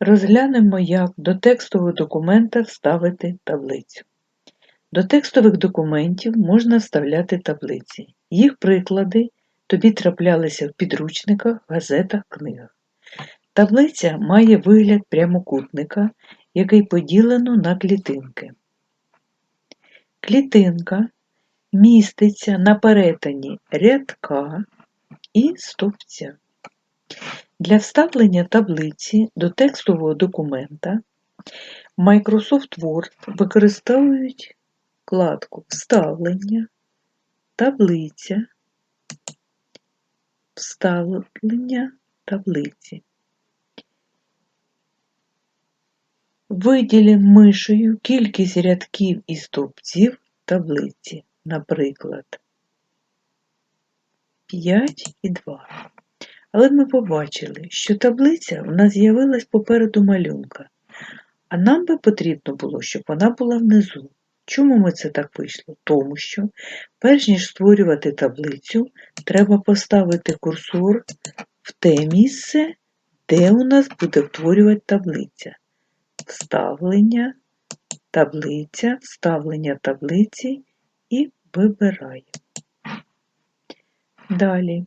Розглянемо, як до текстового документа вставити таблицю. До текстових документів можна вставляти таблиці. Їх приклади тобі траплялися в підручниках, газетах, книгах. Таблиця має вигляд прямокутника, який поділено на клітинки. Клітинка міститься на перетині рядка і стовпця. Для вставлення таблиці до текстового документа Microsoft Word використовують вкладку Вставлення, таблиця, вставлення таблиці. Виділимо мишею кількість рядків і стовпців таблиці, наприклад, 5 і 2. Але ми побачили, що таблиця в нас з'явилась попереду малюнка, а нам би потрібно було, щоб вона була внизу. Чому ми це так вийшло? Тому що, перш ніж створювати таблицю, треба поставити курсор в те місце, де у нас буде втворювати таблиця. Вставлення, таблиця, вставлення таблиці і вибираємо. Далі.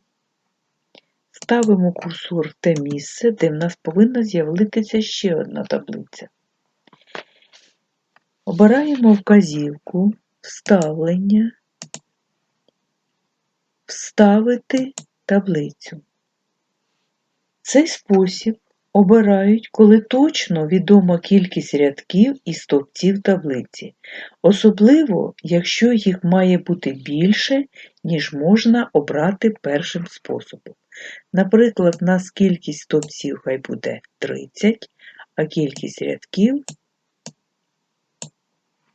Ставимо курсор в те місце, де в нас повинна з'явитися ще одна таблиця. Обираємо вказівку, вставлення, вставити таблицю. Цей спосіб обирають, коли точно відома кількість рядків і стовпців таблиці, особливо, якщо їх має бути більше, ніж можна обрати першим способом. Наприклад, нас кількість стовпців хай буде 30, а кількість рядків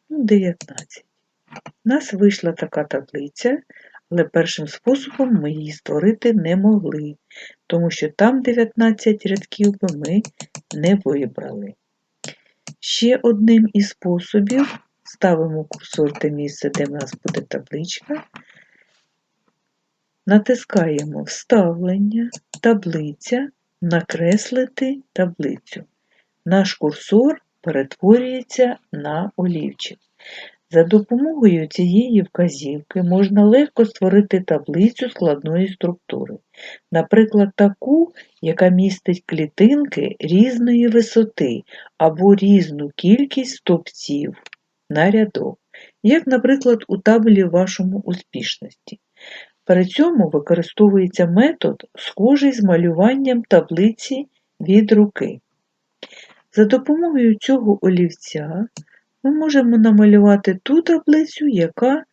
19. У нас вийшла така таблиця, але першим способом ми її створити не могли, тому що там 19 рядків би ми не вибрали. Ще одним із способів ставимо курсор те місце, де в нас буде табличка, натискаємо Вставлення, таблиця, накреслити таблицю. Наш курсор перетворюється на олівчик. За допомогою цієї вказівки можна легко створити таблицю складної структури, наприклад, таку, яка містить клітинки різної висоти або різну кількість стовпців на рядок, як, наприклад, у табелі вашому успішності. При цьому використовується метод, схожий з малюванням таблиці від руки. За допомогою цього олівця ми можемо намалювати ту таблицю, яка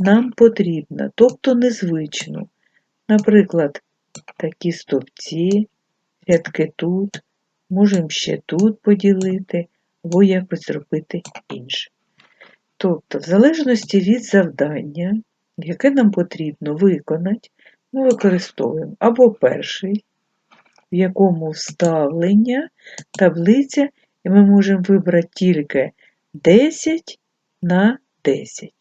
нам потрібна, тобто незвичну. Наприклад, такі стовпці, рядки тут, можемо ще тут поділити, або якось зробити інше. Тобто, в залежності від завдання, яке нам потрібно виконати, ми використовуємо або перший, в якому вставлення таблиця, і ми можемо вибрати тільки 10 на 10.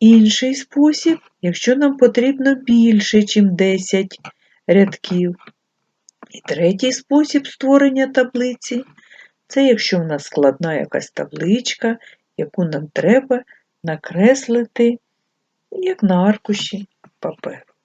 Інший спосіб, якщо нам потрібно більше, ніж 10 рядків. І третій спосіб створення таблиці це якщо в нас складна якась табличка, яку нам треба накреслити, як на аркуші паперу.